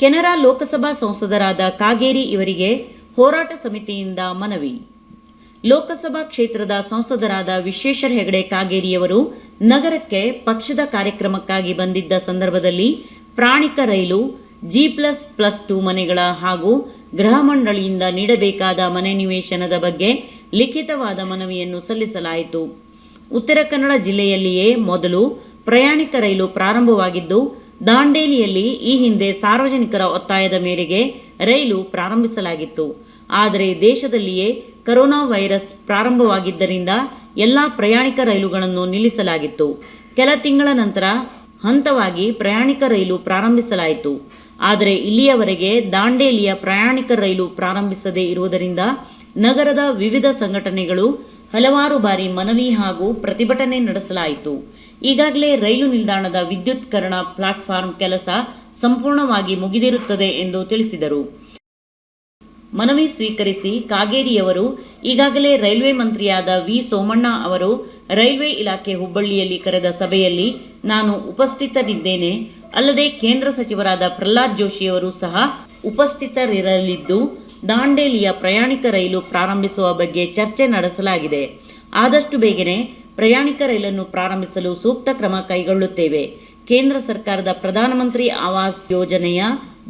ಕೆನರಾ ಲೋಕಸಭಾ ಸಂಸದರಾದ ಕಾಗೇರಿ ಇವರಿಗೆ ಹೋರಾಟ ಸಮಿತಿಯಿಂದ ಮನವಿ. ಲೋಕಸಭಾ ಕ್ಷೇತ್ರದ ಸಂಸದರಾದ ವಿಶ್ವೇಶ್ವರ ಹೆಗಡೆ ಕಾಗೇರಿಯವರು ನಗರಕ್ಕೆ ಪಕ್ಷದ ಕಾರ್ಯಕ್ರಮಕ್ಕಾಗಿ ಬಂದಿದ್ದ ಸಂದರ್ಭದಲ್ಲಿ ಪ್ರಾಣಿಕ ರೈಲು, ಜಿ ಪ್ಲಸ್ ಪ್ಲಸ್ ಟು ಮನೆಗಳ ಹಾಗೂ ಗೃಹ ಮಂಡಳಿಯಿಂದ ನೀಡಬೇಕಾದ ಮನೆ ನಿವೇಶನದ ಬಗ್ಗೆ ಲಿಖಿತವಾದ ಮನವಿಯನ್ನು ಸಲ್ಲಿಸಲಾಯಿತು. ಉತ್ತರ ಕನ್ನಡ ಜಿಲ್ಲೆಯಲ್ಲಿಯೇ ಮೊದಲು ಪ್ರಯಾಣಿಕ ರೈಲು ಪ್ರಾರಂಭವಾಗಿದ್ದು ದಾಂಡೇಲಿಯಲ್ಲಿ ಈ ಹಿಂದೆ ಸಾರ್ವಜನಿಕರ ಒತ್ತಾಯದ ಮೇರೆಗೆ ರೈಲು ಪ್ರಾರಂಭಿಸಲಾಗಿತ್ತು. ಆದರೆ ದೇಶದಲ್ಲಿಯೇ ಕರೋನಾ ವೈರಸ್ ಪ್ರಾರಂಭವಾಗಿದ್ದರಿಂದ ಎಲ್ಲ ಪ್ರಯಾಣಿಕ ರೈಲುಗಳನ್ನು ನಿಲ್ಲಿಸಲಾಗಿತ್ತು. ಕೆಲ ತಿಂಗಳ ನಂತರ ಹಂತವಾಗಿ ಪ್ರಯಾಣಿಕ ರೈಲು ಪ್ರಾರಂಭಿಸಲಾಯಿತು. ಆದರೆ ಇಲ್ಲಿಯವರೆಗೆ ದಾಂಡೇಲಿಯ ಪ್ರಯಾಣಿಕ ರೈಲು ಪ್ರಾರಂಭಿಸದೇ ಇರುವುದರಿಂದ ನಗರದ ವಿವಿಧ ಸಂಘಟನೆಗಳು ಹಲವಾರು ಬಾರಿ ಮನವಿ ಹಾಗೂ ಪ್ರತಿಭಟನೆ ನಡೆಸಲಾಯಿತು. ಈಗಾಗಲೇ ರೈಲು ನಿಲ್ದಾಣದ ವಿದ್ಯುತ್ಕರಣ ಪ್ಲಾಟ್ಫಾರ್ಮ್ ಕೆಲಸ ಸಂಪೂರ್ಣವಾಗಿ ಮುಗಿದಿರುತ್ತದೆ ಎಂದು ತಿಳಿಸಿದರು. ಮನವಿ ಸ್ವೀಕರಿಸಿ ಕಾಗೇರಿಯವರು, ಈಗಾಗಲೇ ರೈಲ್ವೆ ಮಂತ್ರಿಯಾದ ವಿ. ಸೋಮಣ್ಣ ಅವರು ರೈಲ್ವೆ ಇಲಾಖೆ ಹುಬ್ಬಳ್ಳಿಯಲ್ಲಿ ಕರೆದ ಸಭೆಯಲ್ಲಿ ನಾನು ಉಪಸ್ಥಿತರಿದ್ದೇನೆ. ಅಲ್ಲದೆ ಕೇಂದ್ರ ಸಚಿವರಾದ ಪ್ರಹ್ಲಾದ್ ಜೋಶಿಯವರು ಸಹ ಉಪಸ್ಥಿತರಿರಲಿದ್ದು ದಾಂಡೇಲಿಯ ಪ್ರಯಾಣಿಕ ರೈಲು ಪ್ರಾರಂಭಿಸುವ ಬಗ್ಗೆ ಚರ್ಚೆ ನಡೆಸಲಾಗಿದೆ. ಆದಷ್ಟು ಬೇಗನೆ ಪ್ರಯಾಣಿಕ ರೈಲನ್ನು ಪ್ರಾರಂಭಿಸಲು ಸೂಕ್ತ ಕ್ರಮ ಕೈಗೊಳ್ಳುತ್ತೇವೆ. ಕೇಂದ್ರ ಸರ್ಕಾರದ ಪ್ರಧಾನಮಂತ್ರಿ ಆವಾಸ್ ಯೋಜನೆಯ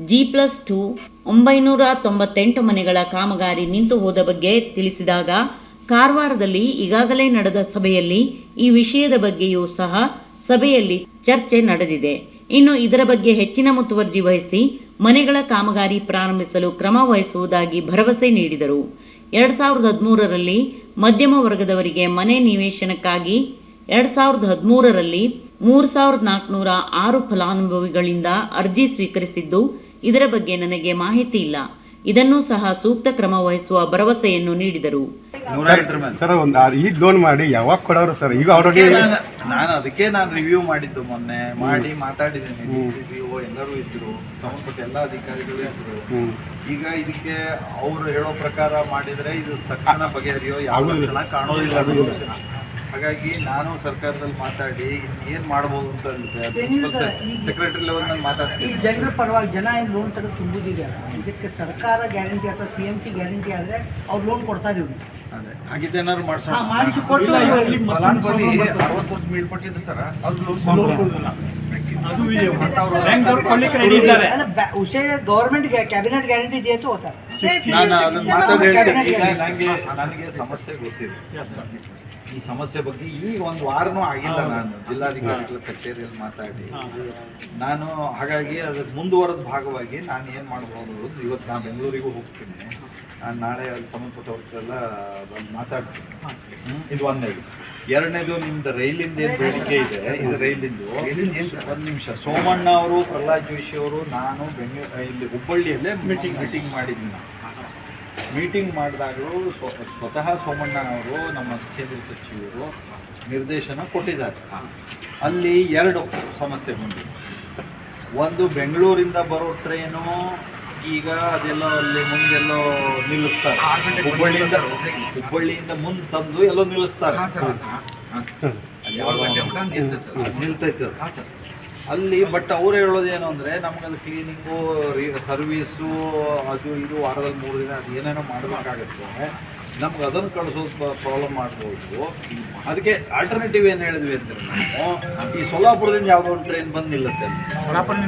ಜಿ ಪ್ಲಸ್ ಟು ಒಂಬೈನೂರ ತೊಂಬತ್ತೆಂಟು ಮನೆಗಳ ಕಾಮಗಾರಿ ನಿಂತು ಹೋದ ಬಗ್ಗೆ ತಿಳಿಸಿದಾಗ, ಕಾರವಾರದಲ್ಲಿ ಈಗಾಗಲೇ ನಡೆದ ಸಭೆಯಲ್ಲಿ ಈ ವಿಷಯದ ಬಗ್ಗೆಯೂ ಸಹ ಸಭೆಯಲ್ಲಿ ಚರ್ಚೆ ನಡೆದಿದೆ. ಇನ್ನು ಇದರ ಬಗ್ಗೆ ಹೆಚ್ಚಿನ ಮುತುವರ್ಜಿ ವಹಿಸಿ ಮನೆಗಳ ಕಾಮಗಾರಿ ಪ್ರಾರಂಭಿಸಲು ಕ್ರಮ ವಹಿಸುವುದಾಗಿ ಭರವಸೆ ನೀಡಿದರು. ಎರಡ್ ಸಾವಿರದ ಹದಿಮೂರರಲ್ಲಿ ಮಧ್ಯಮ ವರ್ಗದವರಿಗೆ ಮನೆ ನಿವೇಶನಕ್ಕಾಗಿ ಎರಡ್ ಸಾವಿರದ ಹದಿಮೂರರಲ್ಲಿ ಮೂರು ಸಾವಿರದ ನಾಲ್ಕುನೂರ ಆರು ಫಲಾನುಭವಿಗಳಿಂದ ಅರ್ಜಿ ಸ್ವೀಕರಿಸಿದ್ದು, ಇದರ ಬಗ್ಗೆ ನನಗೆ ಮಾಹಿತಿ ಇಲ್ಲ. ಇದನ್ನೂ ಸಹ ಸೂಕ್ತ ಕ್ರಮ ವಹಿಸುವ ಭರವಸೆಯನ್ನು ನೀಡಿದರು. ಸರ್ ಒಂದು ಈಗ ಲೋನ್ ಮಾಡಿ ಯಾವಾಗ ಕೊಡೋರು ಸರ್? ಈಗ ಆಲ್ರೆಡಿ ನಾನು- ಅದಕ್ಕೆ ನಾನು ರಿವ್ಯೂ ಮಾಡಿದ್ದು ಮೊನ್ನೆ. ಮಾಡಿ ಮಾತಾಡಿದ್ದೇನೆ. ಡಿಸಿಪಿಒ ಎಲ್ಲರೂ ಇದ್ರು. ಸಂಬಂಧಪಟ್ಟ ಎಲ್ಲ ಅಧಿಕಾರಿಗಳು ಇದ್ರು. ಈಗ ಇದಕ್ಕೆ ಅವರು ಹೇಳೋ ಪ್ರಕಾರ ಮಾಡಿದ್ರೆ ಇದು ತಕ್ಷಣ ಬಗೆಹರಿಯೋ ಯಾವ ಕಾಣೋದಿಲ್ಲ. ಅದು ಹಾಗಾಗಿ ನಾನು ಸರ್ಕಾರದಲ್ಲಿ ಮಾತಾಡಿ ಏನ್ ಮಾಡ್ಬೋದು ಅಂತ ಸೆಕ್ರೆಟರಿ ಲೆವೆಲ್ನಲ್ಲಿ ಈ ಮಾತಾಡ್ತೀನಿ ಜನರ ಪರವಾಗಿ ಜನ ಏನು ಲೋನ್ ತೆಗೆದು ತುಂಬುದಿದೆಯಲ್ಲ ಇದಕ್ಕೆ ಸರ್ಕಾರ ಗ್ಯಾರಂಟಿ ಅಥವಾ ಸಿ ಎಂ ಸಿ ಗ್ಯಾರಂಟಿ ಆದರೆ ಅವ್ರು ಲೋನ್ ಕೊಡ್ತಾರೆ ಇವ್ರು ಅದೇ ಹಾಗಿದ್ದೇನಾದ್ರು ಮಾಡ್ಸೋಣ. ಫಲಾನುಭವಿ ಅರವತ್ತು ವರ್ಷ ಮೇಲ್ಪಟ್ಟಿದ್ದು ಸರ್. ಅದು ಅಲ್ಲ ಬ್ಯಾ- ವಿಷಯ ಗೌರ್ಮೆಂಟ್ ಕ್ಯಾಬಿನೆಟ್ ಗ್ಯಾರಂಟಿ ಇದೆ ಅಂತ ಹೋಗ್ತಾರೆ ನನಗೆ ನನಗೆ ಸಮಸ್ಯೆ ಗೊತ್ತಿದೆ. ಈ ಸಮಸ್ಯೆ ಬಗ್ಗೆ ಈಗ ಒಂದು ವಾರನೂ ಆಗಿಲ್ಲ ನಾನು. ಜಿಲ್ಲಾಧಿಕಾರಿಗಳ ಕಚೇರಿಯಲ್ಲಿ ಮಾತಾಡಿ. ನಾನು ಹಾಗಾಗಿ ಅದಕ್ಕೆ ಮುಂದುವರೆದ ಭಾಗವಾಗಿ ನಾನು ಏನು ಮಾಡ್ಬೋದು ಅಂತ ಇವತ್ತು ನಾನು ಬೆಂಗಳೂರಿಗೂ ಹೋಗ್ತೀನಿ. ನಾನು ನಾಳೆ ಅಲ್ಲಿ ಸಂಬಂಧಪಟ್ಟವ್ರಿಗೆಲ್ಲ ಬಂದು ಮಾತಾಡ್ತೀನಿ ಇದು ಒಂದನೇದು ಎರಡನೇದು ನಿಮ್ದು ರೈಲಿಂದ ಏನು ಬೇಡಿಕೆ ಇದೆ? ಇದು ರೈಲಿಂದು? ಒಂದು ನಿಮಿಷ. ಸೋಮಣ್ಣ ಅವರು ಪ್ರಹ್ಲಾದ್ ಜೋಶಿ ಅವರು ನಾನು ಬೆಂಗಳೂರು ಇಲ್ಲಿ ಹುಬ್ಬಳ್ಳಿಯಲ್ಲೇ ಮೀಟಿಂಗ್ ಮೀಟಿಂಗ್ ಮಾಡಿದ್ದೀನಿ ನಾನು ಮೀಟಿಂಗ್ ಮಾಡಿದಾಗಲೂ ಸ್ವ- ಸ್ವತಃ ಸೋಮಣ್ಣ ಅವರು ನಮ್ಮ ಕೇಂದ್ರ ಸಚಿವರು ನಿರ್ದೇಶನ ಕೊಟ್ಟಿದ್ದಾರೆ. ಅಲ್ಲಿ ಎರಡು ಸಮಸ್ಯೆ ಬಂದಿದೆ. ಒಂದು ಬೆಂಗಳೂರಿಂದ ಬರೋ ಟ್ರೈನು ಈಗ ಅದೆಲ್ಲ ಅಲ್ಲಿ ಮುಂದೆಲ್ಲೋ ನಿಲ್ಲಿಸ್ತಾರೆ. ಹುಬ್ಬಳ್ಳಿಯಿಂದ ಹುಬ್ಬಳ್ಳಿಯಿಂದ ಮುಂದೆ ತಂದು ಎಲ್ಲೋ ನಿಲ್ಲಿಸ್ತಾರೆ. ಅಲ್ಲಿ ನಿಲ್ತೈತೆ ಬಟ್ ಅವ್ರು ಹೇಳೋದೇನು ಅಂದರೆ ನಮ್ಗೆ ಅದು ಕ್ಲೀನಿಂಗು ಸರ್ವೀಸು ಅದು ಇದು ವಾರದಲ್ಲಿ ಮೂರು ದಿನ ಅದು ಏನೇನೋ ಮಾಡಬೇಕಾಗತ್ತೆ. ನಮ್ಗೆ ಅದನ್ನು ಕಳಿಸೋದು ಪ್ರಾಬ್ಲಮ್ ಮಾಡ್ಬೋದು ಅದಕ್ಕೆ ಆಲ್ಟರ್ನೇಟಿವ್ ಏನು ಹೇಳಿದ್ವಿ ಅಂದರೆ ನಾವು ಈ ಸೋಲಾಪುರದಿಂದ ಯಾವುದೋ ಒಂದು ಟ್ರೈನ್ ಬಂದು ನಿಲ್ಲುತ್ತೆ ಬಂದು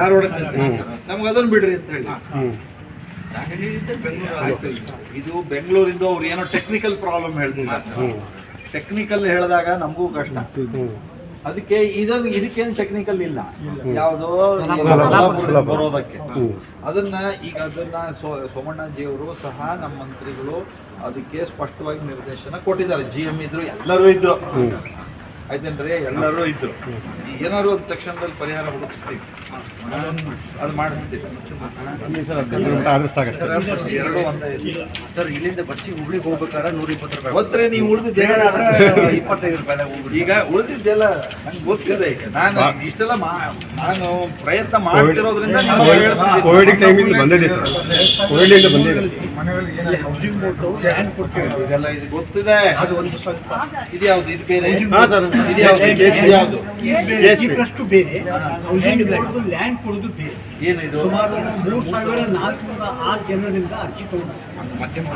ಧಾರವಾಡಕ್ಕೆ ನಿಲ್ತದೆ. ನಮ್ಗೆ ಅದನ್ನು ಬಿಡ್ರಿ ಅಂತ ಹೇಳಿ. ಇದು ಬೆಂಗಳೂರಿಂದ ಅವ್ರು ಏನೋ ಟೆಕ್ನಿಕಲ್ ಪ್ರಾಬ್ಲಮ್ ಹೇಳ್ತಿದ್ದಾರೆ. ಹ್ಮ್. ಟೆಕ್ನಿಕಲ್ ಹೇಳಿದಾಗ ನಮಗೂ ಕಷ್ಟ. ಅದಕ್ಕೆ ಇದನ್ನ ಇದಕ್ಕೇನು ಟೆಕ್ನಿಕಲ್ ಇಲ್ಲ. ಯಾವುದೋ ಬರೋದಕ್ಕೆ. ಅದನ್ನ ಈಗ ಅದನ್ನ ಸೋ ಸೋಮಣ್ಣಜಿ ಅವರು ಸಹ ನಮ್ಮ ಮಂತ್ರಿಗಳು ಅದಕ್ಕೆ ಸ್ಪಷ್ಟವಾಗಿ ನಿರ್ದೇಶನ ಕೊಟ್ಟಿದ್ದಾರೆ. ಜಿ ಎಂ ಇದ್ರು ಎಲ್ಲರೂ ಇದ್ರು. ಆಯ್ತೇನ್ರಿ? ಎಲ್ಲರೂ ಇದ್ರು. ಏನಾದ್ರು ಒಂದು ತಕ್ಷಣದಲ್ಲಿ ಪರಿಹಾರ ಹುಡುಕಿಸ್ತೀವಿ. ಅದು ಮಾಡಿಸ್ತೀವಿ. ಎರಡು ಒಂದೇ ಸರ್ ಇಲ್ಲಿಂದ ಬಸ್ಸಿಗೆ ಹುಬ್ಳಿಗೆ ಹೋಗ್ಬೇಕಾದ್ರೆ ನೂರ ಇಪ್ಪತ್ತು ರೂಪಾಯಿ ಗೊತ್ತರೆ ನೀವು ಉಳಿದಿದ್ದ ಇಪ್ಪತ್ತೈದು ರೂಪಾಯಿ ಹೋಗ್ಬಿಡಿ ಈಗ ಉಳಿದಿದ್ದೆಲ್ಲ ನಂಗೆ ಗೊತ್ತಿದೆ ಈಗ. ನಾನು ಇಷ್ಟೆಲ್ಲ ಮಾ ನಾನು ಪ್ರಯತ್ನ ಮಾಡ್ತಿರೋದ್ರಿಂದ. ಕೋವಿಡ್ ಟೈಮಿಂದ ಬಂದಿದೆ ಕೋವಿಡ್ ಬಂದಿದೆ. ಇಲ್ಲಿ ಹೌಸಿಂಗ್ ಬೋರ್ಡು ಲ್ಯಾಂಡ್ ಇದೆಲ್ಲ ಇದು. ಗೊತ್ತಿದೆ. ಅದು ಒಂದು ಸ್ವಲ್ಪ ಇದು ಯಾವ್ದು ಇದು ಬೇರೆ. ಹಾ, ಸರ್. ಇದು ಯಾವ್ದು? ಇದು ಯಾವ್ದು? ಅಷ್ಟು ಬೇರೆ. ಲ್ಯಾಂಡ್ ಕೊಡೋದು ಬೇರೆ. ಸುಮಾರು ಮೂರು ಸಾವಿರ ನಾಲ್ಕುನೂರ ಆರು ಜನರಿಂದ ಅರ್ಜಿ ತಗೊಂಡು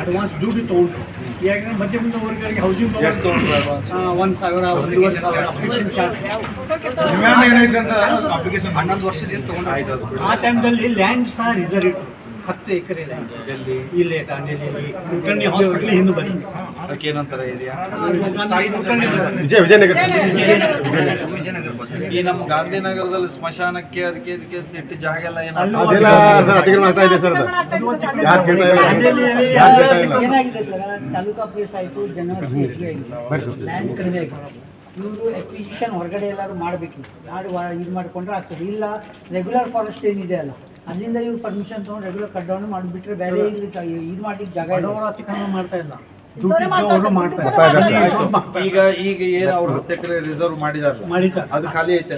ಅಡ್ವಾನ್ಸ್ ದುಡ್ಡು ತಗೊಂಡ್ರು. ಯಾಕಂದ್ರೆ ಮಧ್ಯಮ ವರ್ಗಗಳಿಗೆ ಹೌಸಿಂಗ್? ಒಂದು ಸಾವಿರ ಒಂದೂವರೆ ಸಾವಿರ ಅಪ್ಲಿಕೇಶನ್ ಚಾರ್ಜ್ ಹನ್ನೊಂದು ವರ್ಷದಿಂದ ತಗೊಂಡು. ಆ ಟೈಮ್ದಲ್ಲಿ ಲ್ಯಾಂಡ್ ಸಹ ರಿಸರ್ವ್ ಇತ್ತು. ಹತ್ತು ಎಕರೆ ಎಲ್ಲಿ ಇಲ್ಲೇ ದಾಂಡೇಲಿಯಲ್ಲಿ ಕುಲಕರ್ಣಿ ಹಾಸ್ಪಿಟಲ್ ಹಿಂದೆ ಬನ್ನಿ. ಅದಕ್ಕೆ ಏನಂತಾರೆ ಏರಿಯಾ ವಿಜಯ ವಿಜಯನಗರ ವಿಜಯನಗರ. ಈ ನಮ್ಮ ಗಾಂಧಿನಗರದಲ್ಲಿ ಸ್ಮಶಾನಕ್ಕೆ ಅದಕ್ಕೆ ಇದಕ್ಕೆ ನೆಟ್ಟು ಇಟ್ಟು ಜಾಗ ಎಲ್ಲ ಏನೋ ಸರ್ ಇದೆ ಯಾರು ಕೇಳ್ತಾ ಇಲ್ಲ? ಏನಾಗಿದೆ ಸರ್ ತಾಲೂಕಾ ಪ್ಲೇಸ್ ಆಯಿತು. ಲ್ಯಾಂಡ್ ಕಡಿಮೆ ಇವರು ಎಕ್ವಿಸಿಷನ್ ಹೊರಗಡೆ ಎಲ್ಲರೂ ಮಾಡಬೇಕು ಯಾರು ಇದು ಮಾಡಿಕೊಂಡ್ರೆ ಆಗ್ತದೆ. ಇಲ್ಲ ರೆಗ್ಯುಲರ್ ಫಾರೆಸ್ಟ್ ಏನಿದೆ ಅಲ್ಲ. ಅಲ್ಲಿಂದ ಇವ್ರು ಪರ್ಮಿಷನ್ ತೊಗೊಂಡು ರೆಗ್ಯುಲರ್ ಕಟ್ ಡೌನ್ ಮಾಡಿಬಿಟ್ರೆ ಬೇರೆ ಇಲ್ಲಿ ಇದು ಮಾಡ್ಲಿಕ್ಕೆ ಜಾಗ ಇಲ್ಲ. ಮಾಡ್ತಾ ಇಲ್ಲ. ಈಗ ಈಗ ಏನು ಅವ್ರು ಹತ್ತು ಎಕರೆ ರಿಸರ್ವ್ ಮಾಡಿದಾರಲ್ಲ? ಮಾಡಿದ್ದಾರೆ. ಅದು ಖಾಲಿ ಐತೆ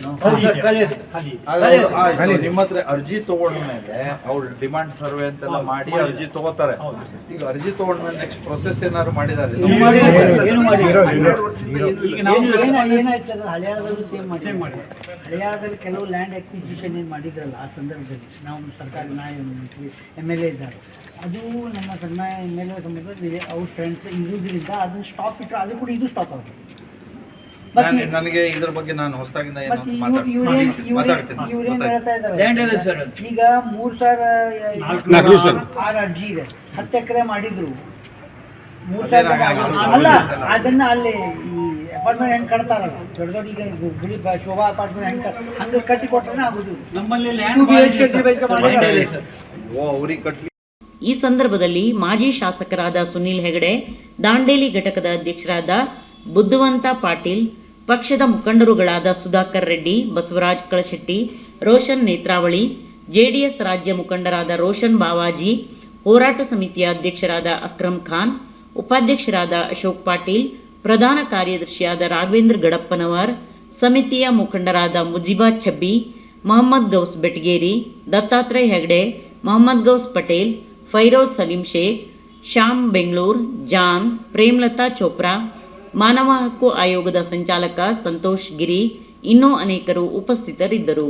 ನಿಮ್ಮ ಹತ್ರ ಅರ್ಜಿ ತಗೊಂಡ್ಮೇಲೆ ಅವ್ರು ಡಿಮಾಂಡ್ ಸರ್ವೆ ಅಂತೆಲ್ಲ ಮಾಡಿ ಅರ್ಜಿ ತಗೋತಾರೆ. ಈಗ ಅರ್ಜಿ ತಗೊಂಡ್ಮೇಲೆ ನೆಕ್ಸ್ಟ್ ಪ್ರೊಸೆಸ್ ಏನಾದ್ರು ಮಾಡಿದಾರೆ ಹಳೆಯಾದಲ್ಲಿ ಕೆಲವು ಲ್ಯಾಂಡ್ ಅಕ್ವಿಸಿಷನ್ ಏನ್ ಮಾಡಿದ್ರಲ್ಲ ಆ ಸಂದರ್ಭದಲ್ಲಿ ನಾವು ಸರ್ಕಾರ ನಾಯಕ ಎಂ ಎಲ್ ಎ ಇದ್ದಾರೆ. ಅದು ನಮ್ಮ ಸಣ್ಣ ಎಂ ಎಲ್ ಎ ಸಂಬಂಧದಲ್ಲಿ ಅವ್ರ ಫ್ರೆಂಡ್ಸ್ ಇರುವುದರಿಂದ ಅದನ್ನ ಸ್ಟಾಪ್ ಇಟ್ಟರೆ ಅದು ಕೂಡ ಇದು ಸ್ಟಾಪ್ ಆಗುತ್ತೆ ನಾನು- ನನಗೆ ಇದ್ರ ಬಗ್ಗೆ ನಾನು ಹೊಸದಾಗಿಂದ ಏನೋ ಮತ್ತೆ ಮಾತಾಡ್- ಇವ್ರೇನ್ ಮಾತಾಡ್ತೀನಿ ಇವ್ರೇನ್ ಗೊತ್ತಾಯ್ತು. ಹೇಳ್ತಾ ಇದ್ದಾರೆ? ಈಗ ಮೂರ್ ಸಾವಿರ ನಾಲ್ಕು. ಆರು ಅರ್ಜಿ ಇದೆ. ಹತ್ತು ಎಕರೆ ಮಾಡಿದ್ರು. ಮೂರ್ ಸಾವಿರ ಆಗಲ್ಲ. ಅಲ್ಲ ಅದನ್ನ ಅಲ್ಲಿ ಈ ಅಪಾರ್ಟ್ಮೆಂಟ್ ಹೆಂಗ್ ಕಟ್ತಾರ ದೊಡ್ಡ ದೊಡ್ಡ ಈಗ ಗುಡಿ ಬ- ಶೋಭಾ ಅಪಾರ್ಟ್ಮೆಂಟ್ ಹೆಂಗ್ ಕಟ್ ಹಂಗೆ ಕಟ್ಟಿ ಕೊಟ್ರೆ ಆಗುದು. ನಮ್ಮಲ್ಲಿ ಮಾಡಿದ್ದಾರೆ. ಓ ಅವ್ರಿಗೆ ಕಟ್ಲಿ ಈ ಸಂದರ್ಭದಲ್ಲಿ ಮಾಜಿ ಶಾಸಕರಾದ ಸುನೀಲ್ ಹೆಗಡೆ, ದಾಂಡೇಲಿ ಘಟಕದ ಅಧ್ಯಕ್ಷರಾದ ಬುದ್ಧವಂತ ಪಾಟೀಲ್, ಪಕ್ಷದ ಮುಖಂಡರುಗಳಾದ ಸುಧಾಕರ್ ರೆಡ್ಡಿ, ಬಸವರಾಜ್ ಕಳಶೆಟ್ಟಿ, ರೋಷನ್ ನೇತ್ರಾವಳಿ, ಜೆಡಿಎಸ್ ರಾಜ್ಯ ಮುಖಂಡರಾದ ರೋಷನ್ ಬಾವಾಜಿ, ಹೋರಾಟ ಸಮಿತಿಯ ಅಧ್ಯಕ್ಷರಾದ ಅಕ್ರಮ್ ಖಾನ್, ಉಪಾಧ್ಯಕ್ಷರಾದ ಅಶೋಕ್ ಪಾಟೀಲ್, ಪ್ರಧಾನ ಕಾರ್ಯದರ್ಶಿಯಾದ ರಾಘವೇಂದ್ರ ಗಡಪ್ಪನವರ್, ಸಮಿತಿಯ ಮುಖಂಡರಾದ Mujiba Chhabbi, Mohammad Gauss Betageri, Dattatreya Hegde, Mohammad Gauss Patel Firoz Salim Sheikh, Shyam Bengaluru, John, Premlata Chopra, ಮಾನವ ಹಕ್ಕು ಆಯೋಗದ ಸಂಚಾಲಕ ಸಂತೋಷ್ ಗಿರಿ ಇನ್ನೂ ಅನೇಕರು ಉಪಸ್ಥಿತರಿದ್ದರು.